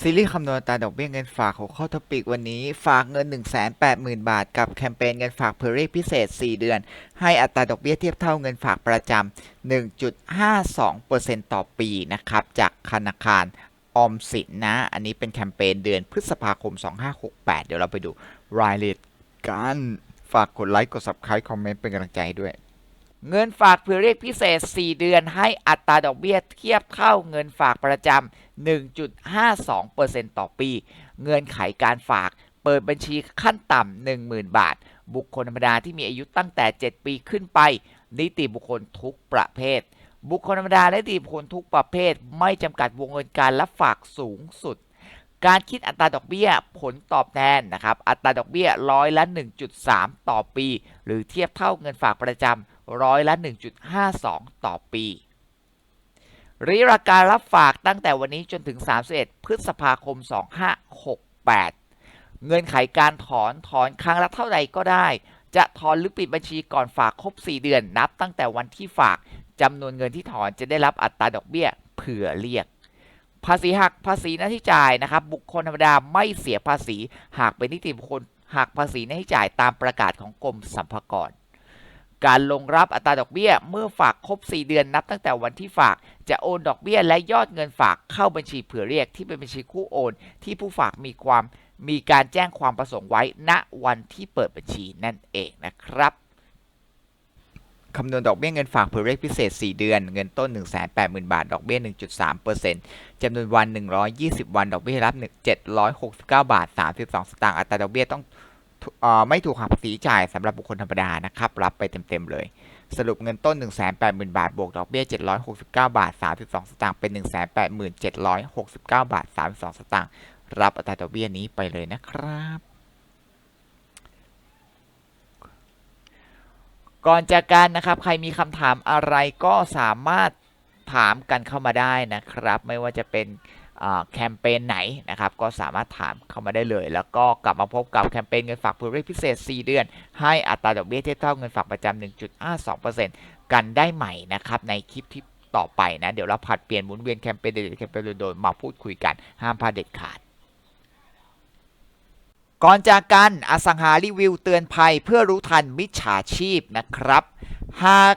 ซีรีส์คำนวณตาดอกเบี้ยเงินฝากหัวข้อทปิกวันนี้ ฝากเงิน 180,000 บาท กับแคมเปญเงินฝากเพื่อเรียกพิเศษ 4 เดือน ให้อัตราดอกเบี้ยเทียบเท่าเงินฝากประจำ 1.52%ต่อปีนะครับ จากธนาคารออมสินนะ อันนี้เป็นแคมเปญเดือนพฤษภาคม 2568 เดี๋ยวเราไปดูรายละเอียดกัน ฝากกดไลค์ กด Subscribe คอมเมนต์เป็นกำลังใจด้วย เงินฝากเพื่อเรียกพิเศษ 4 เดือนให้อัตราดอกเบี้ยเทียบเท่าเงินฝากประจำ 1.52%ต่อปี เงื่อนไขการฝากเปิดบัญชีขั้นต่ำ 10,000 บาท บุคคลธรรมดาที่มีอายุตั้งแต่ 7 ปีขึ้นไป นิติบุคคลทุกประเภท บุคคลธรรมดาและนิติบุคคลทุกประเภท ไม่จำกัดวงเงินการรับฝากสูงสุด การคิดอัตราดอกเบี้ยผลตอบแทนนะครับ อัตราดอกเบี้ยร้อยละ 1.3 ต่อปี หรือเทียบเท่าเงินฝากประจำ ร้อยละ 1.52 ต่อปีระยะการรับฝากตั้งแต่วันนี้จนถึง 31 พฤษภาคม 2568 เงื่อนไขการถอนถอนครั้งละเท่าใดก็ได้ จะถอนหรือปิดบัญชีก่อนฝากครบ 4 เดือนนับตั้งแต่วันที่ฝากจำนวนเงินที่ถอนจะได้รับอัตราดอกเบี้ยเผื่อเรียก ภาษีหักภาษีหน้าที่จ่ายนะครับ บุคคลธรรมดาไม่เสียภาษี หากเป็นนิติบุคคลหักภาษีหน้าที่จ่ายตามประกาศของกรมสรรพากร การลงรับอัตราดอกเบี้ย เมื่อฝากครบ 4 เดือนนับตั้งแต่วันที่ฝาก จะโอนดอกเบี้ย และยอดเงินฝากเข้าบัญชีเผื่อเรียกที่เป็นบัญชีคู่โอน ที่ผู้ฝากมีความมีการแจ้งความประสงค์ไว้ณวันที่เปิดบัญชีนั่นเองนะครับคำนวณดอกเบี้ยเงินฝากเผื่อเรียกพิเศษ 4 เดือน เงินต้น 180,000 บาท ดอกเบี้ย 1.3%จำนวนวัน 120 วัน ดอกเบี้ยรับ 769 บาท 32 สตางค์ อัตราดอกเบี้ยต้อง ไม่ถูกหักภาษีจ่ายสำหรับบุคคลธรรมดานะครับ รับไปเต็มๆเลย สรุปเงินต้น 180,000 บาท บวกดอกเบี้ย 769 บาท 32 สตางค์เป็น 18769 บาท 32 สตางค์รับอัตราดอกเบี้ยนี้ไปเลยนะครับก่อนจากกันนะครับ ใครมีคำถามอะไรก็สามารถถามกันเข้ามาได้นะครับ ไม่ว่าจะเป็น แคมเปญไหนนะครับ ก็สามารถถามเข้ามาได้เลย แล้วก็กลับมาพบกับแคมเปญเงินฝากเพื่อเรียกพิเศษ 4 เดือน ให้อัตราดอกเบี้ยเทียบเท่าเงินฝากประจำ1.52%กันได้ใหม่นะครับ ในคลิปที่ต่อไปนะ เดี๋ยวเราผัดเปลี่ยนหมุนเวียนแคมเปญเด็ดแคมเปญโดนๆมาพูดคุยกันห้ามพลาดเด็ดขาดก่อนจากกันอสังหารีวิวเตือนภัยเพื่อรู้ทันมิจฉาชีพนะครับ หาก